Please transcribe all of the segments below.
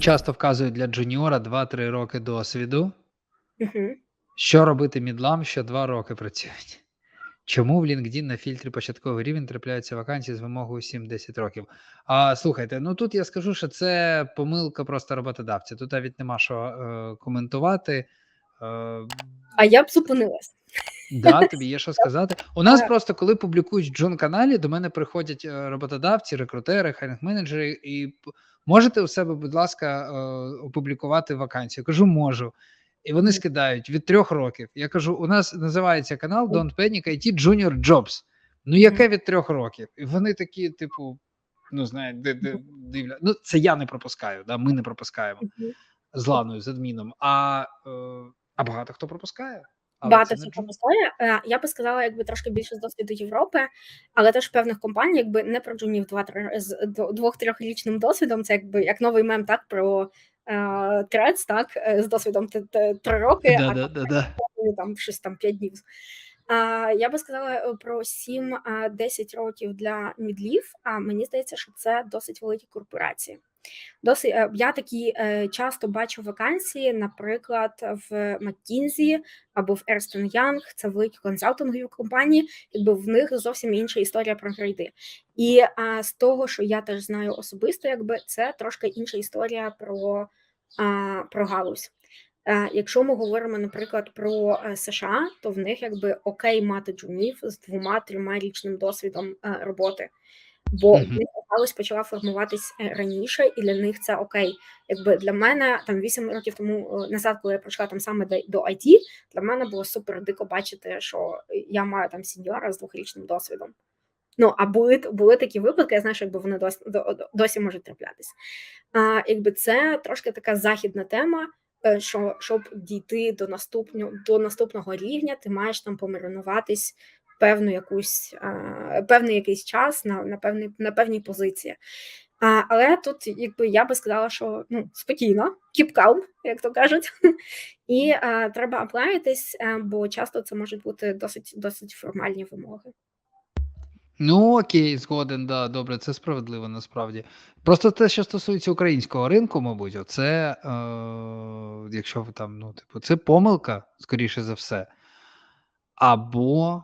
Часто вказують для джуніора 2-3 роки досвіду. Що робити мідлам, що 2 роки працюють? Чому в LinkedIn на фільтрі початковий рівень трапляються вакансії з вимогою 7-10 років? А слухайте, ну тут я скажу, що це помилка просто роботодавця. Тут навіть нема що е, коментувати. Е, А я б зупинилась. Да, тобі є що сказати. У нас просто, коли публікують в Джун каналі, до мене приходять е, роботодавці, рекрутери, хайнг-менеджери, і можете у себе, будь ласка, е, опублікувати вакансію. Кажу, можу. І вони скидають від трьох років. Я кажу: у нас називається канал Don't Panic IT Junior Jobs. Ну, яке від трьох років? І вони такі, типу, ну знають, де, де, дивля. Ну, це я не пропускаю, да, ми не пропускаємо з Ланою, з адміном. А, е, а багато хто пропускає. Але Багато це не Джун. пропускає. Е, Я би сказала, якби трошки більше з досвіду Європи, але теж певних компаній, якби не про джунів 2-3 з дво- двох-трьохрічним досвідом. Це якби як новий мем, так про е, трец, так е, з досвідом три роки, Да, а да, да, да. там щось там 5 днів. А, я би сказала е, про 7-10 років для мідлів. А мені здається, що це досить великі корпорації. Досить е, я такі е, часто бачу вакансії, наприклад, в McKinsey або в Ernst Young, це великі консалтингові компанії, якби в них зовсім інша історія про грейди. І а, з того, що я теж знаю особисто, якби це трошки інша історія про, а, про галузь. Е, Якщо ми говоримо, наприклад, про США, то в них якби окей мати джунів з двома-трьома річним досвідом роботи. Бо Мгм. них галузь почала формуватись е, раніше, і для них це окей. Якби для мене там 8 років тому е, назад, коли я прийшла там саме до, IT, для мене було супер дико бачити, що я маю там сеньора з двохрічним досвідом. Ну, а були, були такі випадки, я знаю, що якби вони досі, до- до- досі можуть траплятись. А, якби це трошки така західна тема, е, що щоб дійти до наступного, до наступного рівня, ти маєш там помаринуватись певну якусь, певний якийсь час на, на, певний, на певній позиції. А, але тут, якби я би сказала, що ну, спокійно, calm, як то кажуть, і а, треба аплаїтись, е, бо часто це можуть бути досить, досить формальні вимоги. Ну, окей, згоден, да, добре, це справедливо насправді. Просто те, що стосується українського ринку, мабуть, оце, е, якщо там, ну, типу, це помилка, скоріше за все. Або,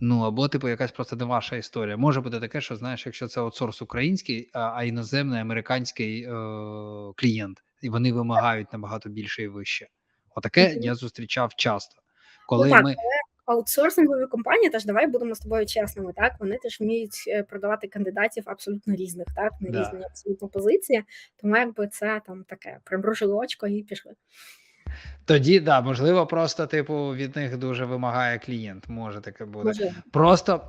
ну, або, типу, якась просто не ваша історія. Може бути таке, що знаєш, якщо це аутсорс український, а, а іноземний американський е, клієнт, і вони вимагають набагато більше і вище. Отаке я зустрічав часто. Ну так, ми. але аутсорсингові компанії, теж давай будемо з тобою чесними, так вони теж вміють е, продавати кандидатів абсолютно різних, так на Да. різні абсолютно позиції. Тому якби це там таке примружили очко і пішли. Тоді, да, можливо, просто, типу, від них дуже вимагає клієнт. Може таке бути. Можливо. Просто,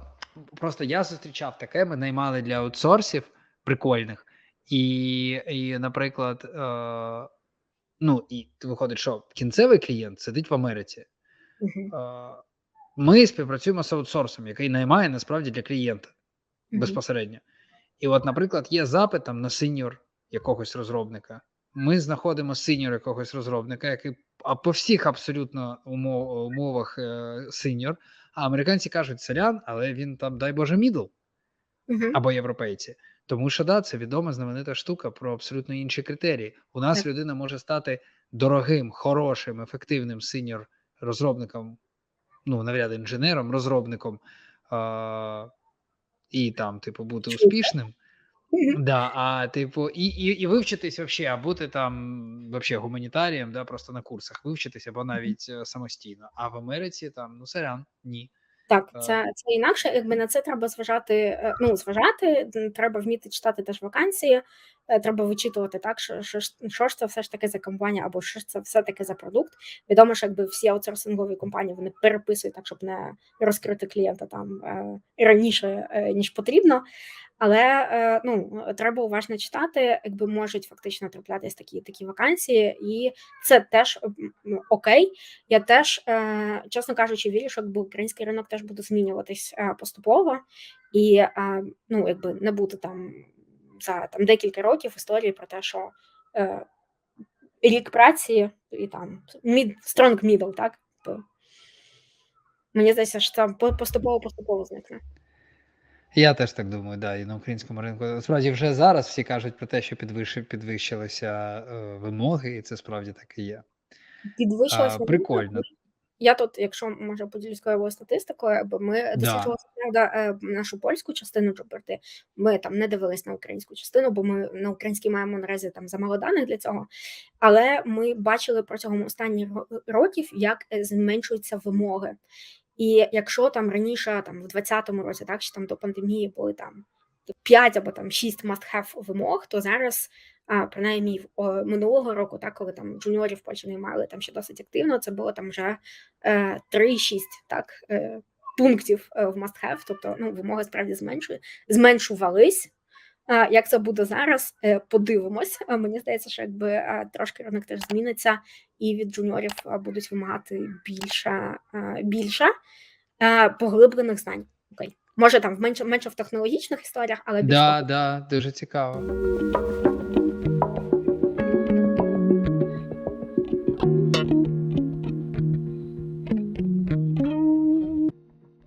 просто я зустрічав таке, ми наймали для аутсорсів прикольних, і, і наприклад, е, ну, і виходить, що кінцевий клієнт сидить в Америці. Мгм. Е, ми співпрацюємо з аутсорсом, який наймає насправді для клієнта Мгм. безпосередньо. І от, наприклад, є запит там на сеньор якогось розробника. Ми знаходимо сеньор якогось розробника, який по всіх абсолютно умов, умовах е, сеньор. А американці кажуть селян, але він там, дай Боже, мідл або європейці. Тому що да, це відома знаменита штука про абсолютно інші критерії. У нас Так. людина може стати дорогим, хорошим, ефективним сеньор розробником, ну навряд інженером, розробником, а, і там, типу, бути успішним. Да, а типу, і, і, і вивчитись вообще, а бути там вообще гуманітарієм, да, просто на курсах вивчитись або навіть е, самостійно. А в Америці там, ну сорян, ні. Так, Е, це, це інакше. Якби на це треба зважати. е, Ну, зважати, м, треба вміти читати теж вакансії, е, треба вичитувати так, що, що, ж- що ж це все ж таки за компанія, або що ж це все таки за продукт. Відомо, що якби всі аутсорсингові компанії вони переписують так, щоб не розкрити клієнта там е, раніше, е, ніж потрібно. Але е, ну, треба уважно читати, якби можуть фактично траплятись такі такі вакансії, і це теж м, окей. Я теж, е, чесно кажучи, вірю, що якби український ринок теж буде змінюватись е, поступово, і ну, якби не буде там за там декілька років історії про те, що рік праці і там mid, strong middle, так? Типу, Мені здається, що це поступово поступово зникне. Я теж так думаю, да, і на українському ринку. Насправді вже зараз всі кажуть про те, що підвищ... підвищилися е, вимоги, і це справді так і є. Підвищилася прикольно. Я тут, якщо може поділюсь своєю статистикою, бо ми Да. досліджували правда е, нашу польську частину Джоберти. Ми там не дивились на українську частину, бо ми на українській маємо наразі там замало даних для цього. Але ми бачили протягом останніх років, як е, зменшуються вимоги. І якщо там раніше, там в 2020 році, так чи там до пандемії були там 5 або там 6 must-have вимог, то зараз, а, принаймні минулого року, так, коли там джуніорів Польщі наймали там ще досить активно, це було там вже е, 3-6 так, е, пунктів е, в must-have, тобто ну, вимоги справді зменшує, зменшувались. Як це буде зараз, е, подивимось. Мені здається, що якби трошки ринок теж зміниться, і від джуніорів будуть вимагати більше, більше поглиблених знань. Окей. Може там в менше, менше в технологічних історіях, але більше Да, да, дуже цікаво.